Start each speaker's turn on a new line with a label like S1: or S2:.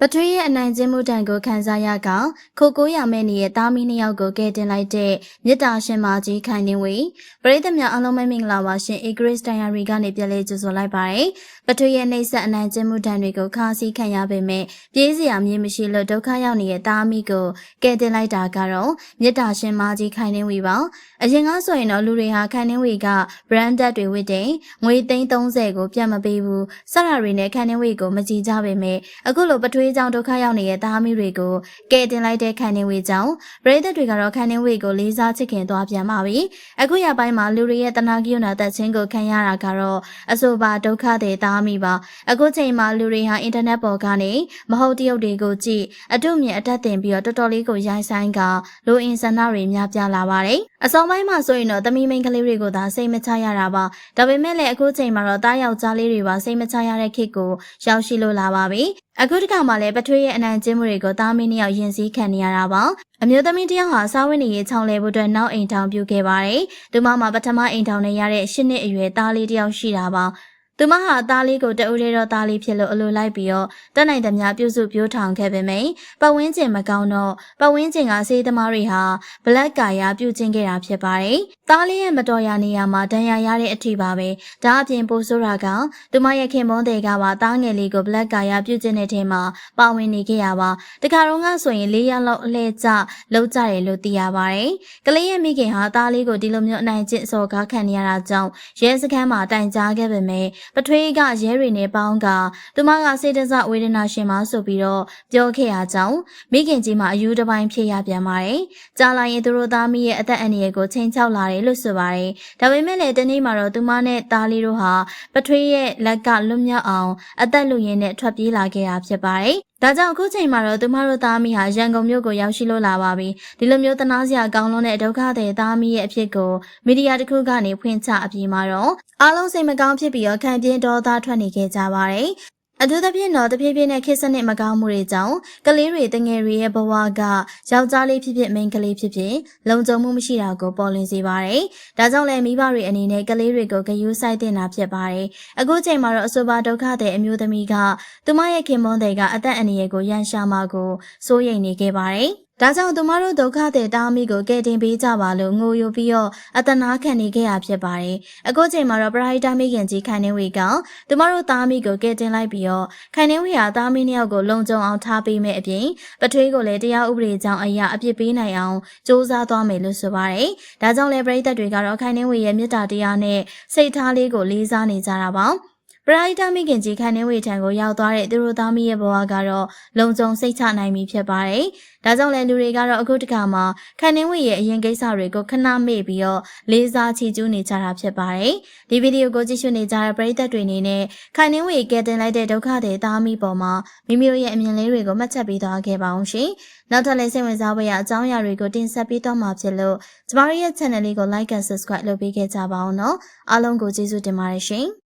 S1: ပထွေးရဲ့အနိုင်ကျင့်မှုတန်ကိုခံစားရကခိုကိုရမဲနေရဲ့တားမီနှစ်ယောက်ကိုကယ်တင်လိုက်တဲ့မြစ်တာရှင်မကြီးခိုင်နေဝေပရိသတ်များအားလုံးပဲမင်္ဂလာပါရှင် Igris Diary ကနေပြန်လည်ကြိုဆိုလိုက်ပါရယ်ပထွေးရဲ့နှိမ့်ဆက်အနိုင်ကျင့်မှုတန်တွေကိုခါးစည်းခံရပေမဲ့ပြေးစရာမြေမရှိလို့ဒုက္ခရောက်နေတဲ့တားမီကိုကယ်တင်လိုက်တာကတော့မြစ်တာရှင်မကြီးခိုင်နေဝေပါအရင်ကဆိုရင်တော့လူတွေဟာခိုင်နေဝေက branded တွေဝစ်တဲ့ငွေသိန်း30ကိုပြတ်မပေးဘူးစရရီနဲ့ခိုင်နေဝေကိုမကြည်ကြပေမဲ့အခုလိုပထွေးကြောင့်ဒုက္ခရောက်နေတဲ့သားမီးတွေကိုကယ်တင်လိုက်တဲ့ခိုင်နေဝေကြောင့်ပရိသတ်တွေကတော့ခိုင်နေဝေကိုလေးစားချစ်ခင်သွားပြန်ပါပြီအခုရပိုင်းမှာလူတွေရဲ့တနာကိယနာသက်ချင်းကိုခံရတာကတော့အဆိုပါဒုက္ခတွေသားမီးပါအခုချိန်မှာလူတွေဟာအင်တာနက်ပေါ်ကနေမဟုတ်တရုပ်တွေကိုကြည့်အတုမြင်အတက်တင်ပြီးတော့တော်တော်လေးကိုရိုင်းဆိုင်ကလူအင်ဆန္ဒတွေများပြားလာပါတယ် အစောပိုင်းမှာဆိုရင်တော့သမီးမိန်းကလေးတွေကိုသာစိတ်မချရတာပါဒါပေမဲ့လည်းအခုချိန်မှာတော့တားယောက်ျားလေးတွေပါစိတ်မချရတဲ့ခေတ်ကိုရောက်ရှိလို့လာပါပြီအခုတခါမှလည်းပထွေးရဲ့အနိုင်ကျင်းမှုတွေကိုသားမင်းနှစ်ယောက်ရင်စည်းခံနေရတာပါအမျိုးသမီးတစ်ယောက်ဟာစားဝတ်နေရေးချောင်းလဲဖို့အတွက်နောက်အိမ်ထောင်ပြုခဲ့ပါတယ်သူမမှာပထမအိမ်ထောင်နဲ့ရတဲ့၈နှစ်အရွယ်သားလေးတစ်ယောက်ရှိတာပါ သူမဟာသားလေးကိုတအူးရဲတော့သားလေးဖြစ်လို့အလိုလိုက်ပြီးတော့တက်နိုင်သမျှပြုစုပြောထောင်ခဲ့ပေမယ့်ပတ်ဝန်းကျင်မကောင်းတော့ပတ်ဝန်းကျင်ကစေးသမားတွေဟာဘလက်ကာယာပြုကျင်းခဲ့တာဖြစ်ပါတယ်။သားလေးရဲ့မတော်ရာနေရာမှာဒဏ်ရာရတဲ့အထိပါပဲ။ဒါအပြင်ပိုဆိုးတာကသူမရဲ့ခင်မွန်းတဲ့ကပါသားငယ်လေးကိုဘလက်ကာယာပြုကျင်းတဲ့ထဲမှာပါဝင်နေခဲ့ရပါ။တခါတော့ကဆိုရင်၄ရက်လောက်အလဲကျလောက်ကြတယ်လို့သိရပါတယ်။ကလေးရဲ့မိခင်ဟာသားလေးကိုဒီလိုမျိုးအနိုင်ကျင့်စော်ကားခံနေရတာကြောင့်ရဲစခန်းမှာတိုင်ကြားခဲ့ပေမယ့်ပထွေးကရဲတွေနဲ့ပေါင်းကသူမကစေတစဝေဒနာရှင်မဆိုပြီးတော့ပြောခဲ့ရကြောင်းမိခင်ကြီးမှအယူတစ်ပိုင်းဖြစ်ရပြန်ပါတယ်။ကြားလိုက်ရင်သူတို့သားမိရဲ့အသက်အန္တရာယ်ကိုချိန်ချောက်လာတယ်လို့ဆိုပါတယ်။ဒါပေမဲ့လည်းတနေ့မှာတော့သူမနဲ့သားလေးတို့ဟာပထွေးရဲ့လက်ကလွတ်မြောက်အောင်အသက်လူရင်းနဲ့ထွက်ပြေးလာခဲ့တာဖြစ်ပါတယ်။ ဒါကြောင့်အခုချိန်မှာတော့သူမတို့သားမိဟာရန်ကုန်မြို့ကိုရောက်ရှိလို့လာပါပြီဒီလိုမျိုးတနာစရာကောင်းလွန်းတဲ့ဒုက္ခတွေသားမိရဲ့အဖြစ်ကိုမီဒီယာတစ်ခုကနေဖွင့်ချအပြီးမှာတော့အားလုံးစိတ်မကောင်းဖြစ်ပြီးတော့ခံပြင်းဒေါသထွက်နေခဲ့ကြပါတယ် အထူးသဖြင့်တော့တဖြည်းဖြည်းနဲ့ခေတ်စနစ်မကောင်းမှုတွေကြောင့်ကလေးတွေတငယ်တွေရဲ့ဘဝကယောက်ျားလေးဖြစ်ဖြစ်မိန်းကလေးဖြစ်ဖြစ်လုံခြုံမှုမရှိတာကိုပေါ်လွင်စေပါတယ်။ဒါကြောင့်လည်းမိဘတွေအနေနဲ့ကလေးတွေကိုဂယုစိုက်တင်တာဖြစ်ပါတယ်။အခုချိန်မှာတော့အဆိုပါဒုက္ခတဲ့အမျိုးသမီးကသူမရဲ့ခင်မွန်းတဲ့ကအသက်အန္တရာယ်ကိုရန်ရှာမှာကိုစိုးရိမ်နေခဲ့ပါတယ်။ဒါကြောင့်သူမတို့ဒုက္ခတဲ့တားမိကိုကယ်တင်ပေးကြပါလို့ငိုယိုပြီးတော့အတနာခံနေခဲ့ရဖြစ်ပါတယ်။အခုချိန်မှာတော့ပရိုက်တာမိခင်ကြီးခိုင်နေဝေကသူမတို့တားမိကိုကယ်တင်လိုက်ပြီးတော့ခိုင်နေဝေဟာတားမိနှစ်ယောက်ကိုလုံခြုံအောင်ထားပေးမယ်အပြင်ပထွေးကိုလည်းတရားဥပဒေကြောင်းအရာအပြစ်ပေးနိုင်အောင်စ조사သွားမယ်လို့ဆိုပါတယ်။ဒါကြောင့်လည်းပရိသတ်တွေကတော့ခိုင်နေဝေရဲ့မေတ္တာတရားနဲ့စိတ်ထားလေးကိုလေးစားနေကြတာပါ။ ပရိုက်တာမိခင်ကြီးခိုင်နေဝေထံကိုရောက်သွားတဲ့သူတို့သားမီးရဲ့ဘဝကတော့လုံခြုံစိတ်ချနိုင်ပြီဖြစ်ပါတယ်။ဒါကြောင့်လည်းလူတွေကတော့အခုတခါမှခိုင်နေဝေရဲ့အရင်ကိစ္စတွေကိုခဏမေ့ပြီးတော့လေးစားချီးကျူးနေကြတာဖြစ်ပါတယ်။ဒီဗီဒီယိုကိုကြည့်ရှုနေကြတဲ့ပရိသတ်တွေအနေနဲ့ခိုင်နေဝေကဲတင်လိုက်တဲ့ဒုက္ခတွေသားမီးပေါ်မှာမိမိတို့ရဲ့အမြင်လေးတွေကိုမှတ်ချက်ပေးသွားခဲ့ပါအောင်ရှင်။နောက်ထပ်လည်းစိတ်ဝင်စားဖွယ်ရာအကြောင်းအရာတွေကိုတင်ဆက်ပေးတော့မှာဖြစ်လို့ကျမတို့ရဲ့ channel လေးကို like and subscribe လုပ်ပေးခဲ့ကြပါအောင်နော်။အားလုံးကိုကျေးဇူးတင်ပါတယ်ရှင်။